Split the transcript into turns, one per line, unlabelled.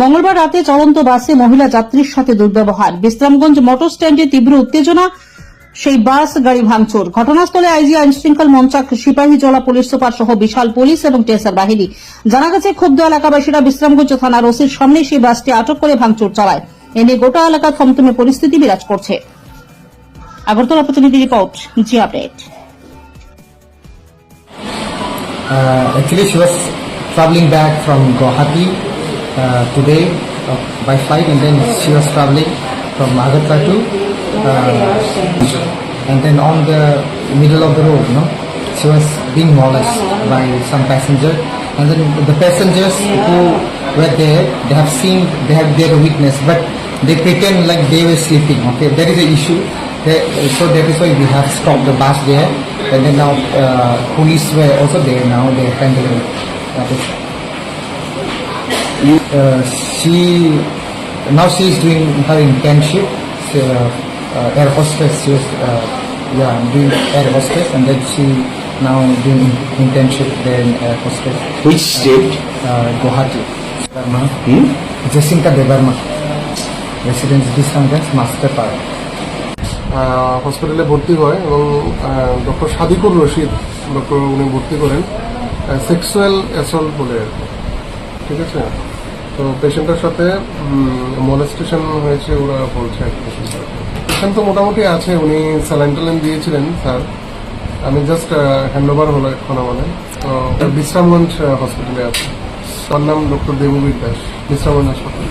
মঙ্গলবার রাতে চলন্ত বাসে মহিলা যাত্রীর সাথে দুর্ব্যবহার। বিশ্রামগঞ্জ মোটর স্ট্যান্ডে তীব্র উত্তেজনা সেই বাস গাড়ি ভাঙচুর। ঘটনাস্থলে আইজি আইন শৃঙ্খল মঞ্চাক সিপাহী জলা পুলিশ সুপার সহ বিশাল পুলিশ এবং টেসার বাহিনী। জানা গেছে ক্ষুব্ধ এলাকাবাসীরা বিশ্রামগঞ্জ থানার ওসির সামনে সেই বাসটি আটক করে ভাঙচুর চালায়। এ নিয়ে গোটা এলাকা থমথমে পরিস্থিতি বিরাজ করছে। আগরতলা প্রতিনিধি report G update.
Uh, actually, she was traveling back from Guwahati today uh, by flight, and then she was traveling from Agartala to, uh, and then on the middle of the road, no, she was being molested by some passenger, and then the passengers who were there, they have seen, they have their witness, but they pretend like they were sleeping. Okay, that is the issue. So that is why we have stopped the bus there, and then now uh, police were also there. Now they are handling that is. Uh, she now she is doing her internship. She, uh, uh, air hostess. She was uh, yeah doing air hostess, and then she now doing internship there in air hostess.
Which state?
Uh, Guwahati. Devarma. Hmm? Jacinta Devarma. Residence Discounters Master Park.
হসপিটালে ভর্তি হয় এবং doctor Sadiqur Rashid doctor উনি ভর্তি করেন sexual assault বলে আর ঠিক আছে তো পেশেন্টের সাথে মলেস্টেশন হয়েছে ওরা বলছে পেশেন্ট তো মোটামুটি আছে, উনি স্যালাইন দিয়েছিলেন, স্যার। আমি জাস্ট হ্যান্ড ওভার হলো এখন আমাদের। তো বিশ্রামগঞ্জ হসপিটালে আছে। তার নাম ডক্টর দেববীর দাস বিশ্রামগঞ্জ হাসপাতাল